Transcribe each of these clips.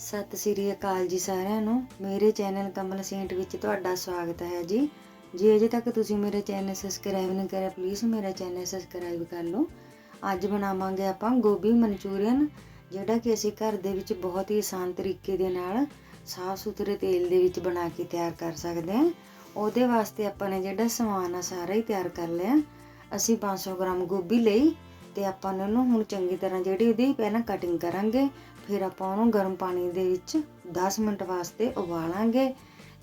ਸਤਿ ਸ੍ਰੀ ਅਕਾਲ ਜੀ ਸਾਰਿਆਂ ਨੂੰ। ਮੇਰੇ ਚੈਨਲ ਕਮਲ ਸੇਂਟ ਵਿੱਚ ਤੁਹਾਡਾ ਸਵਾਗਤ ਹੈ ਜੀ। ਜੇ ਅਜੇ ਤੱਕ ਤੁਸੀਂ ਮੇਰੇ ਚੈਨਲ ਸਬਸਕ੍ਰਾਈਬ ਨਹੀਂ ਕਰਿਆ ਪਲੀਜ਼ ਮੇਰਾ ਚੈਨਲ ਸਬਸਕ੍ਰਾਈਬ ਕਰ ਲਓ। ਅੱਜ ਬਣਾਵਾਂਗੇ ਆਪਾਂ ਗੋਭੀ ਮਨਚੂਰੀਅਨ, ਜਿਹੜਾ ਕਿ ਅਸੀਂ ਘਰ ਦੇ ਵਿੱਚ ਬਹੁਤ ਹੀ ਆਸਾਨ ਤਰੀਕੇ ਦੇ ਨਾਲ ਸਾਫ਼ ਸੁਥਰੇ ਤੇਲ ਦੇ ਵਿੱਚ ਬਣਾ ਕੇ ਤਿਆਰ ਕਰ ਸਕਦੇ ਹਾਂ। ਉਹਦੇ ਵਾਸਤੇ ਆਪਾਂ ਨੇ ਜਿਹੜਾ ਸਮਾਨ ਆ, ਸਾਰਾ ਹੀ ਤਿਆਰ ਕਰ ਲਿਆ। ਅਸੀਂ 500 ਗ੍ਰਾਮ ਗੋਭੀ ਲਈ ਤੇ ਆਪਾਂ ਨੇ ਉਹਨੂੰ ਹੁਣ ਚੰਗੀ ਤਰ੍ਹਾਂ ਜਿਹੜੀ ਉਹਦੀ ਪਹਿਲਾਂ ਕਟਿੰਗ ਕਰਾਂਗੇ। ਫਿਰ ਆਪਾਂ ਉਹਨੂੰ ਗਰਮ ਪਾਣੀ ਦੇ ਵਿੱਚ 10 ਮਿੰਟ ਵਾਸਤੇ ਉਬਾਲਾਂਗੇ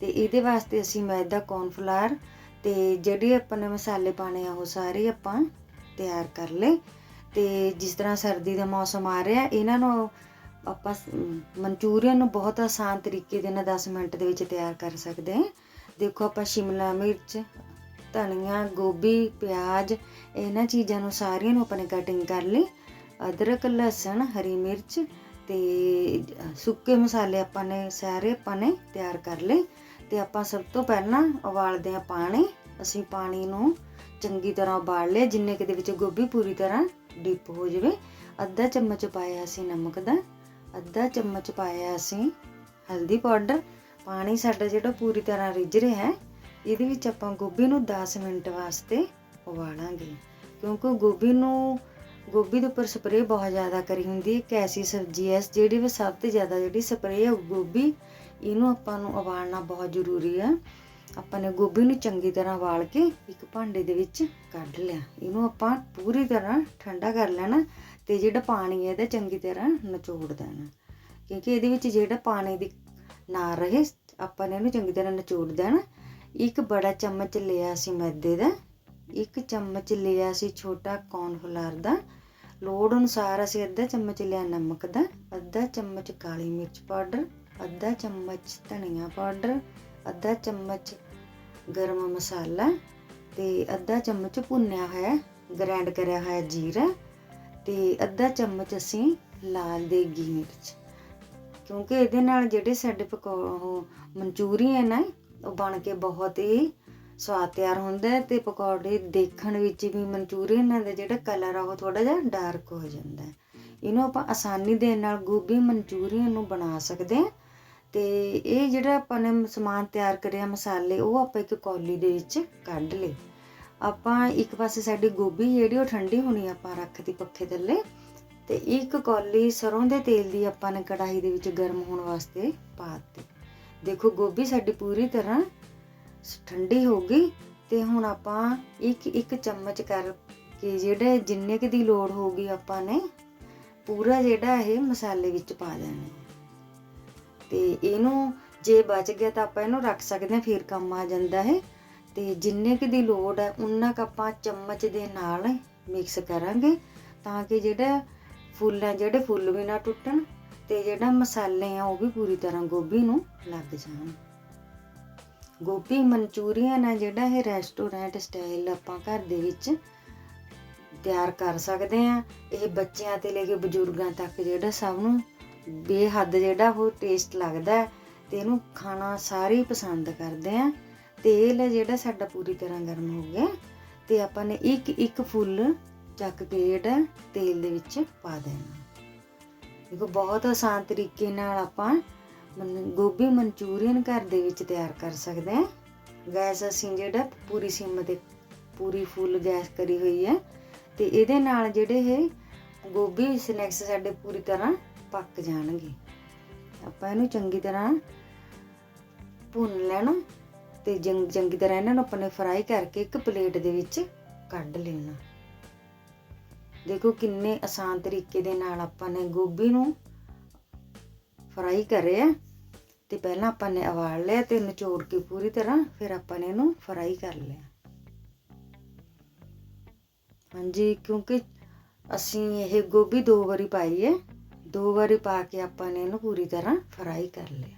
ਤੇ ਇਹਦੇ ਵਾਸਤੇ ਅਸੀਂ ਮੈਦਾ ਕੌਰਨਫਲਾਰ ਤੇ ਜਿਹੜੇ ਆਪਾਂ ਨੇ ਮਸਾਲੇ ਪਾਣੇ ਆ, ਉਹ ਸਾਰੇ ਆਪਾਂ ਤਿਆਰ ਕਰ ਲਏ। ਤੇ ਜਿਸ ਤਰ੍ਹਾਂ ਸਰਦੀ ਦਾ ਮੌਸਮ ਆ ਰਿਹਾ, ਇਹਨਾਂ ਨੂੰ ਆਪਾਂ ਮਨਚੂਰੀਅਨ ਨੂੰ ਬਹੁਤ ਆਸਾਨ ਤਰੀਕੇ ਦੇ ਨਾਲ 10 ਮਿੰਟ ਦੇ ਵਿੱਚ ਤਿਆਰ ਕਰ ਸਕਦੇ ਹਾਂ। ਦੇਖੋ ਆਪਾਂ ਸ਼ਿਮਲਾ ਮਿਰਚ, ਧਨੀਆ, ਗੋਭੀ, ਪਿਆਜ਼, ਇਹਨਾਂ ਚੀਜ਼ਾਂ ਨੂੰ ਸਾਰੀਆਂ ਨੂੰ ਆਪਾਂ ਨੇ ਕਟਿੰਗ ਕਰ ਲਈ। ਅਦਰਕ, ਲਸਣ, ਹਰੀ ਮਿਰਚ ਤੇ ਸੁੱਕੇ ਮਸਾਲੇ ਆਪਾਂ ਨੇ, ਸਾਰੇ ਆਪਾਂ ਨੇ ਤਿਆਰ ਕਰ ਲਏ ਤੇ ਆਪਾਂ ਸਭ ਤੋਂ ਪਹਿਲਾਂ ਉਬਾਲਦੇ ਆ ਪਾਣੀ। ਅਸੀਂ ਪਾਣੀ ਨੂੰ ਚੰਗੀ ਤਰ੍ਹਾਂ ਉਬਾਲ ਲਿਆ ਜਿੰਨੇ ਕਿ ਦੇ ਵਿੱਚ ਗੋਭੀ ਪੂਰੀ ਤਰ੍ਹਾਂ ਡਿਪ ਹੋ ਜਾਵੇ। ਅੱਧਾ ਚਮਚ ਪਾਇਆ ਅਸੀਂ ਨਮਕ ਦਾ, ਅੱਧਾ ਚਮਚ ਪਾਇਆ ਅਸੀਂ ਹਲਦੀ ਪਾਊਡਰ। ਪਾਣੀ ਸਾਡਾ ਜਿਹੜਾ ਪੂਰੀ ਤਰ੍ਹਾਂ ਰਿੱਝ ਰਿਹਾ ਹੈ, ਇਹਦੇ ਵਿੱਚ ਆਪਾਂ ਗੋਭੀ ਨੂੰ 10 ਮਿੰਟ ਵਾਸਤੇ ਉਬਾਲਾਂਗੇ। ਕਿਉਂਕਿ ਗੋਭੀ ਨੂੰ ਗੋਭੀ ਦੇ ਉੱਪਰ ਸਪਰੇਅ ਬਹੁਤ ਜ਼ਿਆਦਾ ਕਰੀ ਹੁੰਦੀ ਹੈ, ਇੱਕ ਐਸੀ ਸਬਜ਼ੀ ਹੈ, ਜਿਹੜੀ ਵੀ ਸਭ ਤੋਂ ਜ਼ਿਆਦਾ ਜਿਹੜੀ ਸਪਰੇਅ ਹੈ ਗੋਭੀ, ਇਹਨੂੰ ਆਪਾਂ ਨੂੰ ਉਬਾਲਣਾ ਬਹੁਤ ਜ਼ਰੂਰੀ ਹੈ। ਆਪਾਂ ਨੇ ਗੋਭੀ ਨੂੰ ਚੰਗੀ ਤਰ੍ਹਾਂ ਉਬਾਲ ਕੇ ਇੱਕ ਭਾਂਡੇ ਦੇ ਵਿੱਚ ਕੱਢ ਲਿਆ। ਇਹਨੂੰ ਆਪਾਂ ਪੂਰੀ ਤਰ੍ਹਾਂ ਠੰਡਾ ਕਰ ਲੈਣਾ ਤੇ ਜਿਹੜਾ ਪਾਣੀ ਹੈ ਇਹਦਾ ਚੰਗੀ ਤਰ੍ਹਾਂ ਨਿਚੋੜ ਦੇਣਾ। ਕਿਉਂਕਿ ਇਹਦੇ ਵਿੱਚ ਜਿਹੜਾ ਪਾਣੀ ਦੀ ਨਾ ਰਹੇ, ਆਪਾਂ ਨੇ ਇਹਨੂੰ ਚੰਗੀ ਤਰ੍ਹਾਂ ਨਿਚੋੜ ਦੇਣਾ। ਇੱਕ ਬੜਾ ਚਮਚ ਲਿਆ ਸੀ ਮੈਦੇ ਦਾ। ਇੱਕ ਚਮਚ ਲਿਆ ਸੀ ਛੋਟਾ ਕੌਰਨਫਲਾਰ ਦਾ। ਲੋੜ ਅਨੁਸਾਰ ਅਸੀਂ ਅੱਧਾ ਚਮਚ ਲਿਆ ਨਮਕ ਦਾ, ਅੱਧਾ ਚਮਚ ਕਾਲੀ ਮਿਰਚ ਪਾਊਡਰ, ਅੱਧਾ ਚਮਚ ਧਨੀਆ ਪਾਊਡਰ, ਅੱਧਾ ਚਮਚ ਗਰਮ ਮਸਾਲਾ ਤੇ ਅੱਧਾ ਚਮਚ ਭੁੰਨਿਆ ਹੋਇਆ ਗ੍ਰਾਈਂਡ ਕਰਿਆ ਹੋਇਆ ਜੀਰਾ ਤੇ ਅੱਧਾ ਚਮਚ ਅਸੀਂ ਲਾਲ ਦੇਗੀ ਮਿਰਚ। ਕਿਉਂਕਿ ਇਹਦੇ ਨਾਲ ਜਿਹੜੇ ਸਾਡੇ ਪਕੌ, ਉਹ ਮਨਚੂਰੀਅਨ ਹੈ ਉਹ ਬਣ ਕੇ ਬਹੁਤ ਹੀ ਸਵਾਦ ਤਿਆਰ ਹੁੰਦਾ ਹੈ ਤੇ ਪਕੌੜੇ ਦੇਖਣ ਵਿੱਚ ਵੀ ਮਨਚੂਰੀਅਨ ਦਾ ਜਿਹੜਾ ਕਲਰ ਆ ਉਹ ਥੋੜਾ ਜਿਹਾ ਡਾਰਕ ਹੋ ਜਾਂਦਾ ਹੈ। ਇਹਨੂੰ ਆਪਾਂ ਆਸਾਨੀ ਦੇ ਨਾਲ ਗੋਭੀ ਮਨਚੂਰੀਅਨ ਨੂੰ ਬਣਾ ਸਕਦੇ ਹਾਂ ਤੇ ਇਹ ਜਿਹੜਾ ਆਪਾਂ ਨੇ ਸਮਾਨ ਤਿਆਰ ਕਰਿਆ ਮਸਾਲੇ, ਉਹ ਆਪਾਂ ਇੱਕ ਕੌਲੀ ਦੇ ਵਿੱਚ ਕੱਢ ਲਏ। ਆਪਾਂ ਇੱਕ ਪਾਸੇ ਸਾਡੀ ਗੋਭੀ ਜਿਹੜੀ ਉਹ ਠੰਡੀ ਹੋਣੀ ਆਪਾਂ ਰੱਖਤੀ ਪੱਖੇ ਥੱਲੇ ਤੇ ਇੱਕ ਕੌਲੀ ਸਰੋਂ ਦੇ ਤੇਲ ਦੀ ਆਪਾਂ ਨੇ ਕੜਾਹੀ ਦੇ ਵਿੱਚ ਗਰਮ ਹੋਣ ਵਾਸਤੇ ਪਾ ਦਿੱਤੀ। ਦੇਖੋ ਗੋਭੀ ਸਾਡੀ ਪੂਰੀ ਤਰ੍ਹਾਂ ਠੰਡੀ ਹੋ ਗਈ ਤੇ ਹੁਣ ਆਪਾਂ ਇੱਕ ਇੱਕ ਚਮਚ ਕਰਕੇ ਜਿਹੜੇ ਜਿੰਨੇ ਕੁ ਦੀ ਲੋੜ ਹੋਊਗੀ ਆਪਾਂ ਨੇ ਪੂਰਾ ਜਿਹੜਾ ਇਹ ਮਸਾਲੇ ਵਿੱਚ ਪਾ ਦੇਣਾ। ਤੇ ਇਹਨੂੰ ਜੇ ਬਚ ਗਿਆ ਤਾਂ ਆਪਾਂ ਇਹਨੂੰ ਰੱਖ ਸਕਦੇ ਹਾਂ, ਫਿਰ ਕੰਮ ਆ ਜਾਂਦਾ ਹੈ ਤੇ ਜਿੰਨੇ ਕੁ ਦੀ ਲੋੜ ਹੈ, ਉਨਾ ਕ ਆਪਾਂ ਚਮਚ ਦੇ ਨਾਲ ਮਿਕਸ ਕਰਾਂਗੇ ਤਾਂ ਕਿ ਜਿਹੜਾ ਫੁੱਲ ਹੈ, ਜਿਹੜੇ ਫੁੱਲ ਵੀ ਨਾ ਟੁੱਟਣ ਤੇ ਜਿਹੜਾ ਮਸਾਲੇ ਆ, ਉਹ ਵੀ ਪੂਰੀ ਤਰ੍ਹਾਂ ਗੋਭੀ ਨੂੰ ਲੱਗ ਜਾਣ। ਗੋਭੀ ਮਨਚੂਰੀਅਨ ਹੈ ਜਿਹੜਾ ਇਹ ਰੈਸਟੋਰੈਂਟ ਸਟਾਈਲ ਆਪਾਂ ਘਰ ਦੇ ਵਿੱਚ ਤਿਆਰ ਕਰ ਸਕਦੇ ਆ। ਇਹ ਬੱਚਿਆਂ ਤੇ ਲੈ ਕੇ ਬਜ਼ੁਰਗਾਂ ਤੱਕ ਜਿਹੜਾ ਸਭ ਨੂੰ ਬੇਹੱਦ ਜਿਹੜਾ ਉਹ ਟੇਸਟ ਲੱਗਦਾ ਹੈ ਤੇ ਇਹਨੂੰ ਖਾਣਾ ਸਾਰੇ ਪਸੰਦ ਕਰਦੇ ਆ। ਤੇਲ ਜਿਹੜਾ ਸਾਡਾ ਪੂਰੀ ਤਰ੍ਹਾਂ ਗਰਮ ਹੋ ਗਿਆ ਤੇ ਆਪਾਂ ਨੇ ਇੱਕ ਇੱਕ ਫੁੱਲ ਚੱਕ ਕੇ ਜਿਹੜਾ ਤੇਲ ਦੇ ਵਿੱਚ ਪਾ ਦੇਣਾ। ਦੇਖੋ ਬਹੁਤ ਆਸਾਨ ਤਰੀਕੇ ਨਾਲ ਆਪਾਂ ਗੋਭੀ ਮਨਚੂਰੀਅਨ ਘਰ ਦੇ ਵਿੱਚ ਤਿਆਰ ਕਰ ਸਕਦੇ ਹਾਂ। ਗੈਸ ਅਸੀਂ ਜਿਹੜਾ ਪੂਰੀ ਸਿਮ ਤੇ ਪੂਰੀ ਫੁੱਲ ਗੈਸ ਕਰੀ ਹੋਈ ਹੈ ਤੇ ਇਹਦੇ ਨਾਲ ਜਿਹੜੇ ਇਹ ਗੋਭੀ ਸਨੈਕਸ ਸਾਡੇ ਪੂਰੀ ਤਰ੍ਹਾਂ ਪੱਕ ਜਾਣਗੇ। ਆਪਾਂ ਇਹਨੂੰ ਚੰਗੀ ਤਰ੍ਹਾਂ ਭੁੰਨ ਲੈਣਾ ਤੇ ਚੰਗੀ ਤਰ੍ਹਾਂ ਇਹਨਾਂ ਨੂੰ ਆਪਣੇ ਫਰਾਈ ਕਰਕੇ ਇੱਕ ਪਲੇਟ ਦੇ ਵਿੱਚ ਕੱਢ ਲੈਣਾ। ਦੇਖੋ ਕਿੰਨੇ ਆਸਾਨ ਤਰੀਕੇ ਦੇ ਨਾਲ ਆਪਾਂ ਨੇ ਗੋਭੀ ਨੂੰ ਫਰਾਈ ਕਰਿਆ। ਤੇ ਪਹਿਲਾਂ ਆਪਾਂ ਨੇ ਉਬਾਲ ਲਿਆ ਤੇ ਨਿਚੋੜ ਕੇ ਪੂਰੀ ਤਰ੍ਹਾਂ, ਫਿਰ ਆਪਾਂ ਨੇ ਇਹਨੂੰ ਫਰਾਈ ਕਰ ਲਿਆ। ਹਾਂਜੀ, ਕਿਉਂਕਿ ਅਸੀਂ ਇਹ ਗੋਭੀ ਦੋ ਵਾਰੀ ਪਾਈ ਹੈ, ਦੋ ਵਾਰੀ ਪਾ ਕੇ ਆਪਾਂ ਨੇ ਇਹਨੂੰ ਪੂਰੀ ਤਰ੍ਹਾਂ ਫਰਾਈ ਕਰ ਲਿਆ।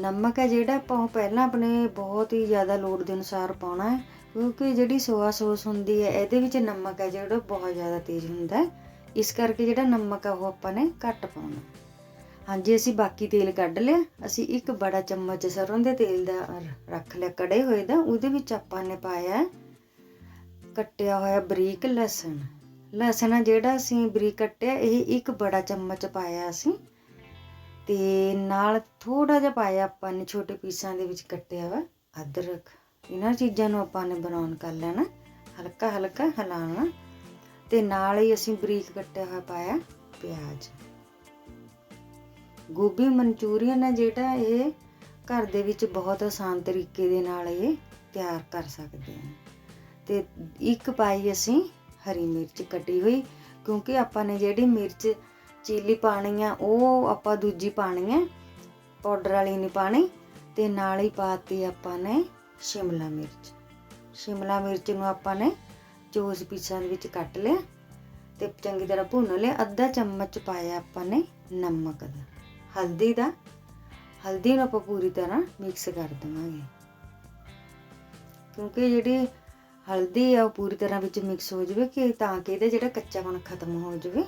ਨਮਕ ਹੈ ਜਿਹੜਾ ਆਪਾਂ ਉਹ ਪਹਿਲਾਂ ਆਪਣੇ ਬਹੁਤ ਹੀ ਜ਼ਿਆਦਾ ਲੋੜ ਦੇ ਅਨੁਸਾਰ ਪਾਉਣਾ ਹੈ, ਕਿਉਂਕਿ ਜਿਹੜੀ ਸੋਆ ਸੌਸ ਹੁੰਦੀ ਹੈ, ਇਹਦੇ ਵਿੱਚ ਨਮਕ ਹੈ ਜਿਹੜਾ ਬਹੁਤ ਜ਼ਿਆਦਾ ਤੇਜ਼ ਹੁੰਦਾ ਹੈ। ਇਸ ਕਰਕੇ ਜਿਹੜਾ ਨਮਕ ਆ ਉਹ ਆਪਾਂ ਨੇ ਘੱਟ ਪਾਉਣਾ। ਹਾਂਜੀ, ਅਸੀਂ ਬਾਕੀ ਤੇਲ ਕੱਢ ਲਿਆ। ਅਸੀਂ ਇੱਕ ਬੜਾ ਚਮਚ ਸਰੋਂ ਦੇ ਤੇਲ ਦਾ ਰੱਖ ਲਿਆ। ਕੜੇ ਹੋਏ ਦਾ, ਉਹਦੇ ਵਿੱਚ ਆਪਾਂ ਨੇ ਪਾਇਆ ਕੱਟਿਆ ਹੋਇਆ ਬਰੀਕ ਲਸਣ। ਲਸਣ ਆ ਜਿਹੜਾ ਅਸੀਂ ਬਰੀਕ ਕੱਟਿਆ, ਇਹ ਇੱਕ ਬੜਾ ਚਮਚ ਪਾਇਆ ਅਸੀਂ। ਤੇ ਨਾਲ ਥੋੜਾ ਜਿਹਾ ਪਾਇਆ ਆਪਾਂ ਨੇ ਛੋਟੇ ਪੀਸਾਂ ਦੇ ਵਿੱਚ ਕੱਟਿਆ ਵਾ ਅਦਰਕ। ਇਹਨਾਂ ਚੀਜ਼ਾਂ ਨੂੰ ਆਪਾਂ ਨੇ ਬਰਾਊਨ ਕਰ ਲੈਣਾ। ਹਲਕਾ ਹਲਕਾ ਹਿਲਾਉਣਾ। ਤੇ ਨਾਲ ਹੀ ਅਸੀਂ ਬਰੀਕ ਕੱਟਿਆ ਹੋਇਆ ਪਾਇਆ ਪਿਆਜ਼। ਗੋਭੀ ਮਨਚੂਰੀਅਨ ਹੈ ਜਿਹੜਾ ਇਹ ਘਰ ਦੇ ਵਿੱਚ ਬਹੁਤ ਆਸਾਨ ਤਰੀਕੇ ਦੇ ਨਾਲ ਇਹ ਤਿਆਰ ਕਰ ਸਕਦੇ ਹਾਂ। ਤੇ ਇੱਕ ਪਾਈ ਅਸੀਂ ਹਰੀ ਮਿਰਚ ਕੱਟੀ ਹੋਈ, ਕਿਉਂਕਿ ਆਪਾਂ ਨੇ ਜਿਹੜੀ ਮਿਰਚ ਚੀਲੀ ਪਾਣੀ ਆ, ਉਹ ਆਪਾਂ ਦੂਜੀ ਪਾਣੀ ਹੈ ਪਾਊਡਰ ਵਾਲੀ ਨਹੀਂ ਪਾਣੀ ਤੇ ਨਾਲ ਹੀ ਪਾਤੀ ਆਪਾਂ ਨੇ ਸ਼ਿਮਲਾ ਮਿਰਚ। ਸ਼ਿਮਲਾ ਮਿਰਚ ਨੂੰ ਆਪਾਂ ਨੇ ਚੋਸ ਪੀਸਾਂ ਦੇ ਵਿੱਚ ਕੱਟ ਲਿਆ ਤੇ ਚੰਗੀ ਤਰ੍ਹਾਂ ਭੁੰਨ ਲਿਆ। ਅੱਧਾ ਚਮਚ ਪਾਇਆ ਆਪਾਂ ਨੇ ਨਮਕ ਦਾ। ਹਲਦੀ ਦਾ। ਹਲਦੀ ਨੂੰ ਆਪਾਂ ਪੂਰੀ ਤਰ੍ਹਾਂ ਮਿਕਸ ਕਰ ਦੇਵਾਂਗੇ। ਕਿਉਂਕਿ ਜਿਹੜੀ ਹਲਦੀ ਆ, ਉਹ ਪੂਰੀ ਤਰ੍ਹਾਂ ਵਿੱਚ ਮਿਕਸ ਹੋ ਜਾਵੇ ਕਿ ਤਾਂ ਕਿ ਇਹਦਾ ਜਿਹੜਾ ਕੱਚਾਪਣ ਖਤਮ ਹੋ ਜਾਵੇ।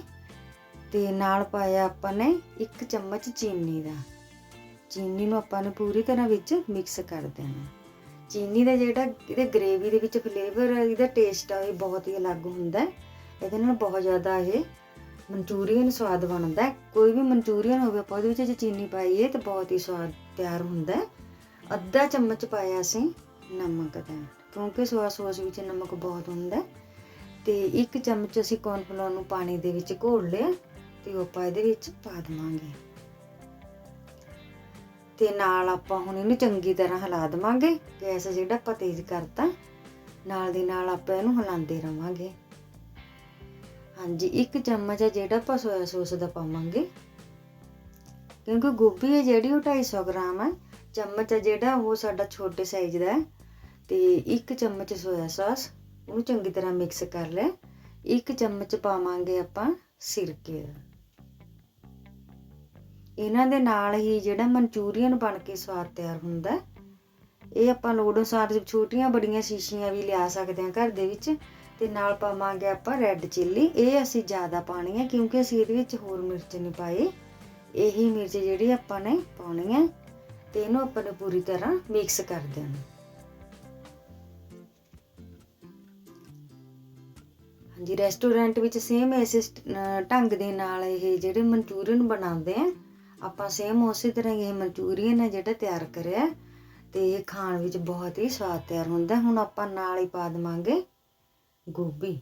ਤੇ ਨਾਲ ਪਾਇਆ ਆਪਾਂ ਨੇ ਇੱਕ ਚਮਚ ਚੀਨੀ ਦਾ। ਚੀਨੀ ਨੂੰ ਆਪਾਂ ਨੇ ਪੂਰੀ ਤਰ੍ਹਾਂ ਵਿੱਚ ਮਿਕਸ ਕਰ ਦੇਣਾ। ਚੀਨੀ ਦਾ ਜਿਹੜਾ, ਇਹਦੇ ਗ੍ਰੇਵੀ ਦੇ ਵਿੱਚ ਫਲੇਵਰ ਇਹਦਾ ਟੇਸਟ ਆ, ਇਹ ਬਹੁਤ ਹੀ ਅਲੱਗ ਹੁੰਦਾ ਹੈ। ਇਹਦੇ ਨਾਲ ਬਹੁਤ ਜ਼ਿਆਦਾ ਇਹ ਮਨਚੂਰੀਅਨ ਸਵਾਦ ਬਣਦਾ ਕੋਈ ਵੀ ਮਨਚੂਰੀਅਨ ਹੋਵੇ, ਆਪਾਂ ਉਹਦੇ ਵਿੱਚ ਜੇ ਚੀਨੀ ਪਾਈਏ ਤਾਂ ਬਹੁਤ ਹੀ ਸਵਾਦ ਤਿਆਰ ਹੁੰਦਾ ਹੈ। ਅੱਧਾ ਚਮਚ ਪਾਇਆ ਅਸੀਂ ਨਮਕ ਦਾ, ਕਿਉਂਕਿ ਸੋਇਆ ਸੌਸ ਵਿੱਚ ਨਮਕ ਬਹੁਤ ਹੁੰਦਾ ਹੈ। ਤੇ ਇੱਕ ਚਮਚ ਅਸੀਂ ਕੌਰਨਫਲੋਰ ਨੂੰ ਪਾਣੀ ਦੇ ਵਿੱਚ ਘੋਲ ਲਿਆ ਤੇ ਉਹ ਆਪਾਂ ਇਹਦੇ ਵਿੱਚ ਪਾ ਦੇਵਾਂਗੇ। ਤੇ ਨਾਲ ਆਪਾਂ ਹੁਣ ਇਹਨੂੰ ਚੰਗੀ ਤਰ੍ਹਾਂ ਹਿਲਾ ਦੇਵਾਂਗੇ। ਗੈਸ ਜਿਹੜਾ ਆਪਾਂ ਤੇਜ਼ ਕਰਤਾ, ਨਾਲ ਦੀ ਨਾਲ ਆਪਾਂ ਇਹਨੂੰ ਹਿਲਾਉਂਦੇ ਰਵਾਂਗੇ। ਹਾਂਜੀ, ਇੱਕ ਚਮਚ ਹੈ ਜਿਹੜਾ ਆਪਾਂ ਸੋਇਆ ਸੌਸ ਦਾ ਪਾਵਾਂਗੇ। ਕਿਉਂਕਿ ਗੋਭੀ ਹੈ ਜਿਹੜੀ ਉਹ 250 ਗ੍ਰਾਮ ਹੈ ਚਮਚ ਹੈ ਜਿਹੜਾ ਉਹ ਸਾਡਾ ਛੋਟੇ ਸਾਈਜ਼ ਦਾ ਹੈ। ਤੇ ਇੱਕ ਚਮਚ ਸੋਇਆ ਸੌਸ ਉਹਨੂੰ ਚੰਗੀ ਤਰ੍ਹਾਂ ਮਿਕਸ ਕਰ ਲਿਆ। ਇੱਕ ਚਮਚ ਪਾਵਾਂਗੇ ਆਪਾਂ ਸਿਰਕੇ ਦਾ। ਇਹਨਾਂ ਦੇ ਨਾਲ ਹੀ ਜਿਹੜਾ ਮਨਚੂਰੀਅਨ ਬਣ ਕੇ ਸਵਾਦ ਤਿਆਰ ਹੁੰਦਾ ਇਹ ਆਪਾਂ ਲੋੜ ਅਨੁਸਾਰ ਛੋਟੀਆਂ ਬੜੀਆਂ ਸ਼ੀਸ਼ੀਆਂ ਵੀ ਲਿਆ ਸਕਦੇ ਹਾਂ ਘਰ ਦੇ ਵਿੱਚ ਤੇ ਨਾਲ ਪਾਵਾਂਗੇ ਆਪਾਂ ਰੈੱਡ ਚਿੱਲੀ ਇਹ ਅਸੀਂ ਜ਼ਿਆਦਾ ਪਾਣੀ ਹੈ ਕਿਉਂਕਿ ਅਸੀਂ ਇਹਦੇ ਵਿੱਚ ਹੋਰ ਮਿਰਚ ਨਹੀਂ ਪਾਈ। ਇਹੀ ਮਿਰਚ ਜਿਹੜੀ ਆਪਾਂ ਨੇ ਪਾਉਣੀ ਹੈ ਤੇ ਇਹਨੂੰ ਆਪਾਂ ਨੇ ਪੂਰੀ ਤਰ੍ਹਾਂ ਮਿਕਸ ਕਰ ਦੇਣਾ। ਹਾਂਜੀ ਰੈਸਟੋਰੈਂਟ ਵਿੱਚ ਸੇਮ ਇਸੇ ਢੰਗ ਦੇ ਨਾਲ ਇਹ ਜਿਹੜੇ ਮਨਚੂਰੀਅਨ ਬਣਾਉਂਦੇ ਆ ਆਪਾਂ ਸੇਮ ਉਸੇ ਤਰ੍ਹਾਂ ਇਹ ਮਨਚੂਰੀਅਨ ਹੈ ਜਿਹੜਾ ਤਿਆਰ ਕਰਿਆ ਤੇ ਇਹ ਖਾਣ ਵਿੱਚ ਬਹੁਤ ਹੀ ਸਵਾਦ ਤਿਆਰ ਹੁੰਦਾ ਹੁਣ ਆਪਾਂ ਨਾਲ ਹੀ ਪਾ ਦੇਵਾਂਗੇ ਗੋਭੀ।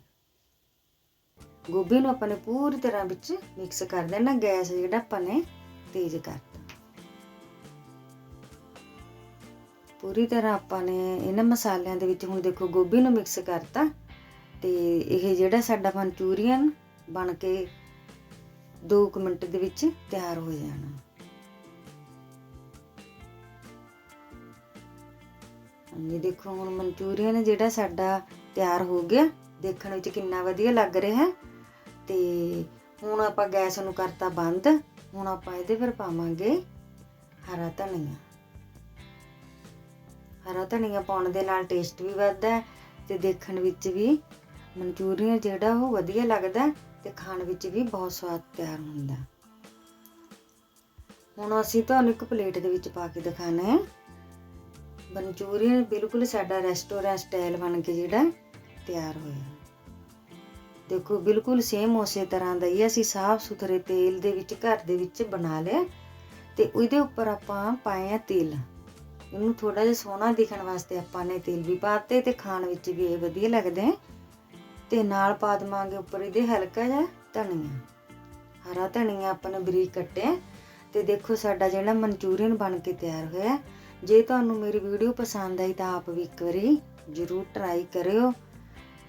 ਗੋਭੀ ਨੂੰ ਆਪਾਂ ਨੇ ਪੂਰੀ ਤਰ੍ਹਾਂ ਵਿੱਚ ਮਿਕਸ ਕਰ ਦੇਣਾ, ਗੈਸ ਜਿਹੜਾ ਆਪਾਂ ਨੇ ਤੇਜ਼ ਕਰਤਾ। ਪੂਰੀ ਤਰ੍ਹਾਂ ਆਪਾਂ ਨੇ ਇਹਨਾਂ ਮਸਾਲਿਆਂ ਦੇ ਵਿੱਚ ਹੁਣ ਦੇਖੋ ਗੋਭੀ ਨੂੰ ਮਿਕਸ ਕਰਤਾ ਤੇ ਇਹ ਜਿਹੜਾ ਸਾਡਾ ਮਨਚੂਰੀਅਨ ਬਣ ਕੇ 2 ਮਿੰਟ ਦੇ ਵਿੱਚ ਤਿਆਰ ਹੋ ਜਾਣਾ। ਹਾਂਜੀ, ਦੇਖੋ ਹੁਣ ਮਨਚੂਰੀਅਨ ਜਿਹੜਾ ਸਾਡਾ ਤਿਆਰ ਹੋ ਗਿਆ, ਦੇਖਣ ਵਿੱਚ ਕਿੰਨਾ ਵਧੀਆ ਲੱਗ ਰਿਹਾ। ਹੈ ਤੇ ਹੁਣ ਆਪਾਂ ਗੈਸ ਨੂੰ ਕਰਤਾ ਬੰਦ, ਹੁਣ ਆਪਾਂ ਇਹਦੇ ਪਰ ਪਾਵਾਂਗੇ ਹਰਾ ਧਨੀਆ। ਹਰਾ ਧਨੀਆ ਪਾਉਣ ਦੇ ਨਾਲ ਟੇਸਟ ਵੀ ਵੱਧਦਾ ਹੈ ਤੇ ਦੇਖਣ ਵਿੱਚ ਵੀ ਮਨਚੂਰੀਅਨ ਜਿਹੜਾ ਉਹ ਵਧੀਆ ਲੱਗਦਾ ਹੈ ਤੇ ਖਾਣ ਵਿੱਚ ਵੀ ਬਹੁਤ ਸਵਾਦ ਤਿਆਰ ਹੁੰਦਾ ਹੁਣ ਅਸੀਂ ਤੁਹਾਨੂੰ ਇੱਕ ਪਲੇਟ ਦੇ ਵਿੱਚ ਪਾ ਕੇ ਦਿਖਾਣਾ ਹੈ। ਮਨਚੂਰੀਅਨ ਬਿਲਕੁਲ ਸਾਡਾ ਰੈਸਟੋਰੈਂਟ ਸਟਾਈਲ ਬਣ ਕੇ ਜਿਹੜਾ ਤਿਆਰ ਹੋਇਆ ਦੇਖੋ, ਬਿਲਕੁਲ ਸੇਮ ਉਸੇ ਤਰ੍ਹਾਂ ਦਾ ਹੀ ਹੈ। ਅਸੀਂ ਸਾਫ਼ ਸੁਥਰੇ ਤੇਲ ਦੇ ਵਿੱਚ, ਘਰ ਦੇ ਵਿੱਚ ਬਣਾ ਲਿਆ ਤੇ ਉਹਦੇ ਉੱਪਰ ਆਪਾਂ ਪਾਏ ਪਾਇਆ ਤਿਲ। ਇਹਨੂੰ ਥੋੜਾ ਜਿਹਾ ਸੋਹਣਾ ਦਿਖਣ ਵਾਸਤੇ ਆਪਾਂ ਨੇ ਤੇਲ ਵੀ ਪਾਤੇ ਤੇ ਖਾਣ ਵਿੱਚ ਵੀ ਇਹ ਵਧੀਆ ਲੱਗਦੇ ਆ ਤੇ ਨਾਲ ਪਾ ਦਵਾਂਗੇ ਉੱਪਰ ਇਹਦੇ ਹਲਕਾ ਜਿਹਾ ਧਨੀਆ। ਹਰਾ ਧਨੀਆ ਆਪਾਂ ਨੇ ਬਰੀਕ ਕੱਟਿਆ। ਤੇ ਦੇਖੋ ਸਾਡਾ ਜਿਹੜਾ ਮਨਚੂਰੀਅਨ ਬਣ ਕੇ ਤਿਆਰ ਹੋਇਆ। ਜੇ ਤੁਹਾਨੂੰ ਮੇਰੀ ਵੀਡੀਓ ਪਸੰਦ ਆਈ ਤਾਂ ਆਪ ਵੀ ਇੱਕ ਵਾਰੀ ਜ਼ਰੂਰ ਟਰਾਈ ਕਰਿਓ।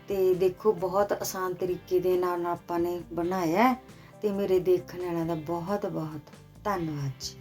ਤੇ ਦੇਖੋ ਬਹੁਤ ਆਸਾਨ ਤਰੀਕੇ ਦੇ ਨਾਲ ਆਪਾਂ ਨੇ ਬਣਾਇਆ। ਹੈ ਤੇ ਮੇਰੇ ਦੇਖਣ ਵਾਲਿਆਂ ਦਾ ਬਹੁਤ ਬਹੁਤ ਧੰਨਵਾਦ ਜੀ।